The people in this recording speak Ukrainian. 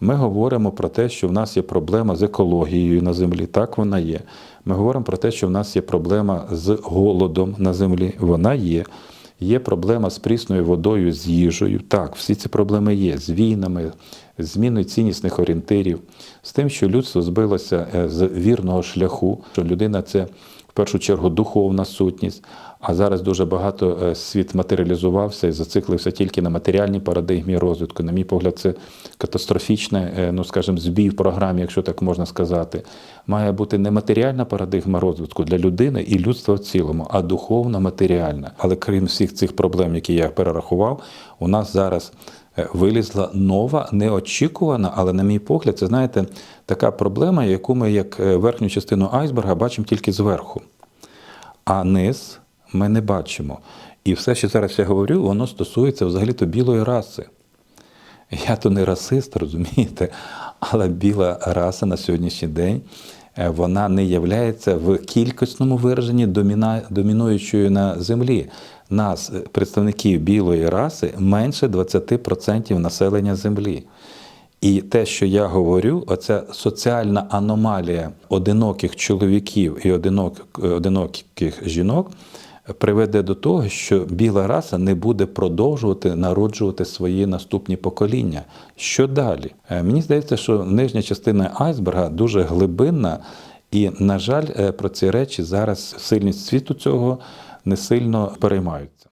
Ми говоримо про те, що в нас є проблема з екологією на землі. Так вона є. Ми говоримо про те, що в нас є проблема з голодом на землі. Вона є. Є проблема з прісною водою, з їжею. Так, всі ці проблеми є з війнами, з зміною ціннісних орієнтирів, з тим, що людство збилося е, з вірного шляху, що людина це в першу чергу духовна сутність. А зараз дуже багато е, світ матеріалізувався і зациклився тільки на матеріальній парадигмі розвитку. На мій погляд, це катастрофічне, ну скажімо, збій в програмі, якщо так можна сказати. Має бути не матеріальна парадигма розвитку для людини і людства в цілому, а духовна матеріальна. Але крім всіх цих проблем, які я перерахував, у нас зараз вилізла нова, неочікувана, але, на мій погляд, це знаєте, така проблема, яку ми як е, верхню частину айсберга бачимо тільки зверху. А низ ми не бачимо. І все, що зараз я говорю, воно стосується взагалі-то білої раси. Я то не расист, розумієте, але біла раса на сьогоднішній день е, вона не являється в кількісному вираженні доміна, домінуючою на землі. Нас, е, представників білої раси, менше 20% населення землі. І те, що я говорю, оця соціальна аномалія одиноких чоловіків і одинок, одиноких жінок приведе до того, що біла раса не буде продовжувати народжувати свої наступні покоління. Що далі? Е, Мені здається, що нижня частина айсберга дуже глибинна, і, на жаль, е, про ці речі зараз сильність світу цього не сильно переймають.